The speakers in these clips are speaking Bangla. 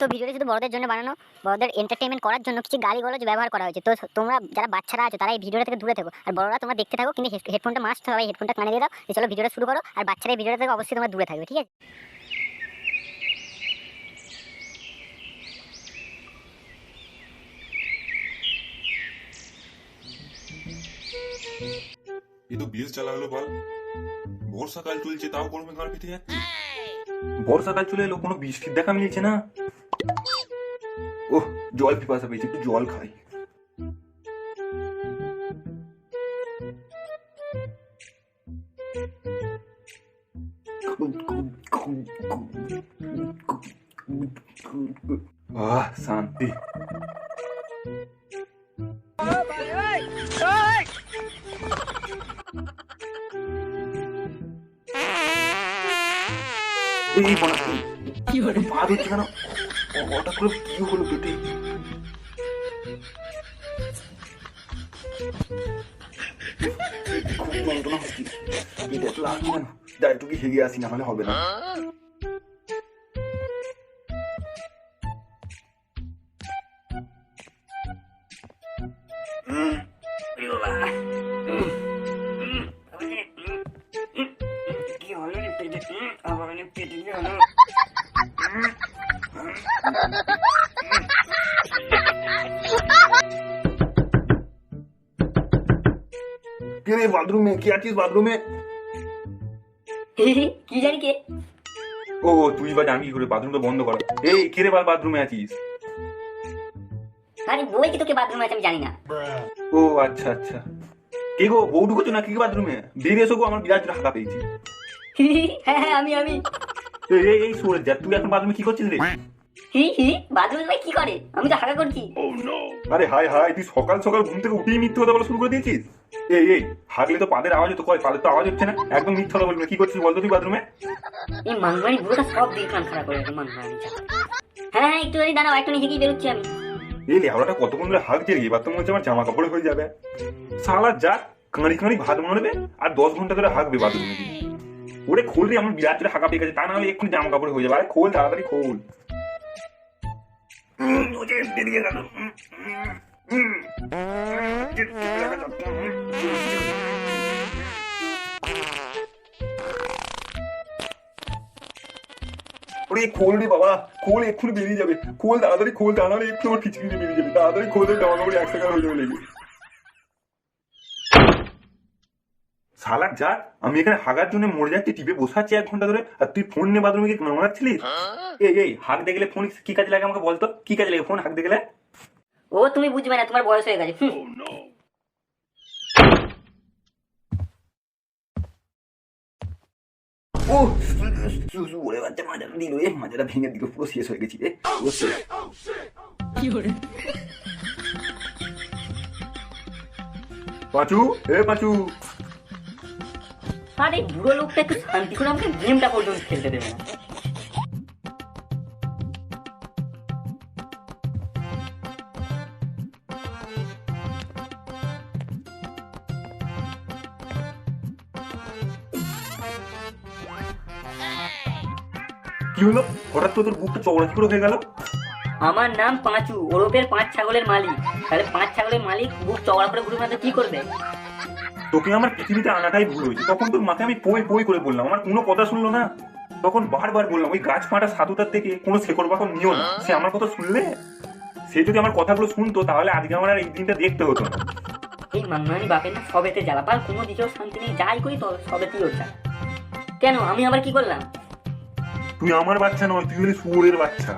তো ভিডিওটা শুধু বড়দের জন্য বানানো বড়দের এন্টারটেনমেন্ট করার জন্য কিছু গালি গলজ ব্যবহার করা হয়েছে। তো তোমরা যারা বাচ্চারা আছে তারা এই ভিডিওটা থেকে দূরে থাকো। আর বড়রা তোমরা দেখতে থাকো কিন্তু হেডফোনটা মাস্ট সবাই হেডফোনটা কানে দিয়ে দাও। চলো ভিডিওটা শুরু করো আর বাচ্চারা এই ভিডিওটা থেকে অবশ্যই তোমরা দূরে থাকবে ঠিক আছে? এ তো বেশ জ্বালা হলো বল বর্ষাকাল চলছে তাও গরমে গাড় পেতে যাচ্ছে। বর্ষাকাল চলে এলো কোনো বৃষ্টির দেখা মিলছে না। ওহ জল পিপাসা পেয়েছে একটু জল খাই আহ শান্তি এই বনা কি হলো পা ধরছে কেন ও- হঠাৎ করে কি হলো পেটে খুব যন্ত্রণা হচ্ছে পেটে এত লাগছে কেন যা একটু কি হেগে আসি না হলে হবে না উম, এ বাবা। উম, উম, উম, কি হলো রে পেটে উম, আবার মানে পেটে কি হলো কে রে বাথরুমে? কে আছিস বাথরুমে? কি জানি কে? ও তুই বা জানবি করে বাথরুমটা বন্ধ কর। এই কে রে বাথরুমে আছিস? আরে বই কি তোকে বাথরুমে আছে আমি জানি না। ও আচ্ছা আচ্ছা। কে গো বউ ঢুকছো না কি বাথরুমে? বেরিয়ে এসো গো আমার বিরাট হাঁকা পেয়েছি। হ্যাঁ হ্যাঁ আমি আমি। এই এই সরে যা তুই এখন বাথরুমে কি করছিস রে? হি হি বাথরুমে ভাই কি করে? আমি তো হাগা করছি। আরে হাই হাই তুই সকাল সকাল ঘুম থেকে উঠেই মিথ্যে কথা বলা শুরু করে দিয়েছিস? এই এই হাগলে তো পাদের আওয়াজ হতো কয় পাদের তো আওয়াজ হচ্ছে না? একদম মিথ্যে কথা বলবি কি করছিস বলতো তুই বাথরুমে? এই মাংমারি বুড়োটা সব দিক কান খারাপ করে মাংমারি হ্যাঁ হ্যাঁ একটু দাঁড়াও একটু নিজে গিয়ে বেরোচ্ছি আমি। এই লেহাওয়াটা কতক্ষণ ধরে হাগছে রে? এবার তো মনে হচ্ছে আমার জামা কাপড়ে হয়ে যাবে। সালা যা কাঁড়ি কাঁড়ি ভাত মারবে আর দশ ঘণ্টা ধরে হাগবে বাথরুমে ওরে খোল রে আমার বিরাট হাগা পেয়ে গেছে তা না হলে এক্ষুনি জামা কাপড়ে হয়ে যাবে। আরে খোল তাড়াতাড়ি খোল। বেরিয়ে গেল। ওরে খোল রে বাবা, খোল এক্ষুনি বেরিয়ে যাবে। খোল, তাড়াতাড়ি খোল, তা নাহলে একটু আমার খিচকিচি বেরিয়ে যাবে। তাড়াতাড়ি খোল জামা কাপড়ে এক সেকেন্ড হয়ে শালা যা আমি এখানে হাগার জন্য মরে যাচ্ছি টিপে বসে আছি এক ঘণ্টা ধরে আর তুই ফোন নিয়ে বাথরুমে গিয়ে মারাচ্ছিলিস এই এই হাঁক দেখলে ফোন কি কাজে লাগে আমাকে বলতো? কি কাজে লাগে ফোন হাঁক দেখলে? ও তুমি বুঝবে না তোমার বয়স হয়ে গেছে। হুম। ও ওরে বাচ্চা মাজাটা দিল এ মাজাটা ভেঙে দিল পুরো শেষ হয়ে গেছি রে পুরো এ পাঁচু। আরে বুড়ো লোকটা একটু শান্তি করে আমাকে গেমটা পর্যন্ত খেলতে দেবে না। কি হলো? হঠাৎ তো তোর বুকটা চওড়া কি করে হয়ে গেল? আমার নাম পাঁচু ওরফের পাঁচ ছাগলের মালিক। তাহলে পাঁচ ছাগলের মালিক বুক চওড়া করে ঘুরে মাত্র কি করবে? তোকে আমার পৃথিবীতে আনাটাই ভুল হয়েছে। তখন তোর মাথায় আমি পই পই করে বললাম। আমার কোনো কথা শুনলো না। তখন বারবার বললাম ওই গাছ ফাটা সাধুতার থেকে কোনো শেকড় বাকড় নিও না। সে আমার কথা শুনলে? সে যদি আমার কথাগুলো শুনতো তাহলে আজকে আমার আর এই দিনটা দেখতে হতো না। এই মাংমানি বাপের না সবেতে জ্বালা। পার কোনো দিকেও শান্তি নেই। যাই করি তো সবেতেই ওর। কেন? আমি আবার কি করলাম? তুই আমার বাচ্চা নয় তুই হলি শুয়োরের বাচ্চা।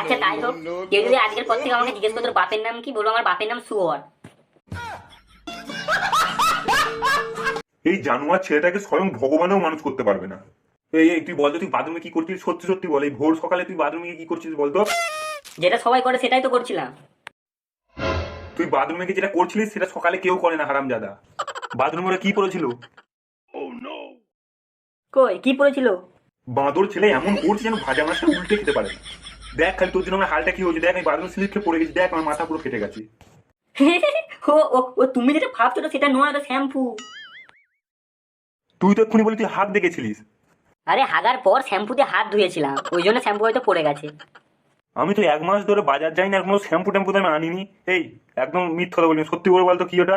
আচ্ছা তাই হোক। কেউ যদি আজকের পর থেকে আমাকে জিজ্ঞেস করতো বাপের নাম কি? বলব আমার বাপের নাম সুয়র এই জানোয়ার ছেলেটাকে স্বয়ং ভগবানও মানুষ করতে পারবে না। এই এই তুই বলতো তুই বাথরুমে কি করছিস? সত্যি সত্যি বল এই ভোর সকালে তুই বাথরুমে কি করছিস বলতো যেটা সবাই করে সেটাই তো করছিলাম। তুই বাথরুমে গিয়ে যেটা করছিলিস সেটা সকালে কেউ করে না হারাম জাদা বাথরুমে ওরা কি করেছিল কই কি পড়েছিল? বাঁদর ছেলে এমন করছে যেন ভাজা মাছটা উল্টে খেতে পারে। না। দেখ খালি তোর জন্য আমার হালটা কি হয়েছে? দেখ আমি বাথরুম স্লিপ পড়ে গেছি। দেখ আমার মাথা পুরো ফেটে গেছে। ও ও তুমি যেটা ভাবছ তো সেটা নয় ওটা শ্যাম্পু। তুই তো এক্ষুনি বলি তুই হাত দেখেছিলিস। আরে হাগার পর শ্যাম্পুতে হাত ধুয়েছিলাম ওই জন্য শ্যাম্পু হয়তো পড়ে গেছে। আমি তো এক মাস ধরে বাজার যাই না কোনো শ্যাম্পু ট্যাম্পু তো আমি আনিনি। এই একদম মিথ্যা কথা বলি সত্যি করে বলতো কি ওটা?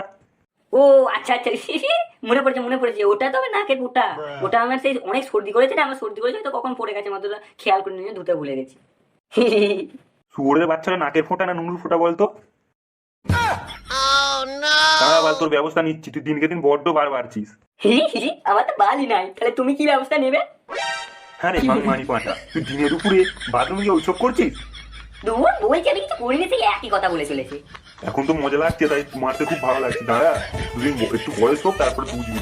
ও আচ্ছা আচ্ছা মনে পড়েছে মনে পড়েছে ওটা তো আমার নাকের ফুটা ওটা আমার সেই অনেক সর্দি করেছে না আমার সর্দি করেছে তো কখন পড়ে গেছে মাত্র খেয়াল করে নিয়ে ধুতে ভুলে গেছি। শুয়োরের বাচ্চারা নাকের ফোঁটা না নুনুর ফোঁটা বলতো? দাঁড়া তোর ব্যবস্থা নিচ্ছি। তুই দিনকে দিন বড্ড বার বাড়ছিস। আমার তো বালই নাই। তাহলে তুমি কি ব্যবস্থা নেবে? হ্যাঁ রে মানি পাঁটা তুই দিনের দুপুরে বাথরুমে গিয়ে ওইসব করছিস? দূর আমি কিছু করিনি সেই একই কথা বলে চলেছে। এখন তো মজা লাগছে তাই মারতে খুব ভালো লাগছে। দাঁড়া দুদিন একটু বয়স হোক তারপরে বুঝবি।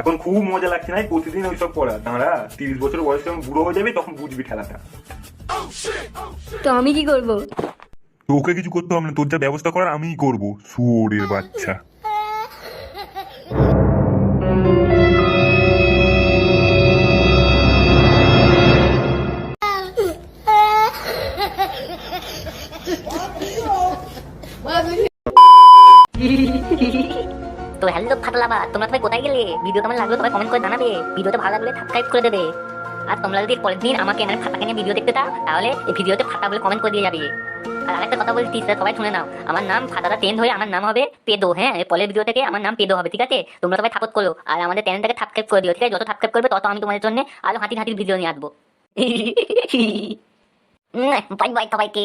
এখন খুব মজা লাগছে না প্রতিদিন ওইসব করা। দাঁড়া তিরিশ বছর বয়সে যখন বুড়ো হয়ে যাবে তখন বুঝবি খেলাটা। তো আমি কি করব? তোকে কিছু করতে হবে না, তোর যা ব্যবস্থা করার আমিই করব। শুয়োরের বাচ্চা। তো হ্যালো ফাটলাবা, তোমরা সবাই কোথায় গেলে? ভিডিও কেমন লাগল সবাই কমেন্ট করে জানাবে। ভিডিওতে ভালো লাগলে সাবস্ক্রাইব করে দেবে। আর তোমরা যদি পরের দিন আমাকে এনার ফাটাকে নিয়ে ভিডিও দেখতে চাও, তাহলে এই ভিডিওতে ফাটা বলে কমেন্ট করে দিয়ে যাবে। আর কথা বলছি স্যার সবাই শুনে নাও। আমার নাম খাতাটা চেঞ্জ হয়ে আমার নাম হবে পেদো হ্যাঁ? পলের ভিডিও থেকে আমার নাম পেদো হবে, ঠিক আছে? তোমরা সবাই থাপত করো, আর আমাদের চ্যানেলটাকে সাবস্ক্রাইব করে দিও, ঠিক আছে? যত সাবস্ক্রাইব করবে, তত আমি তোমাদের জন্য আরও হাতি হাতির ভিডিও নিয়ে আসব। বাই বাই সবাইকে।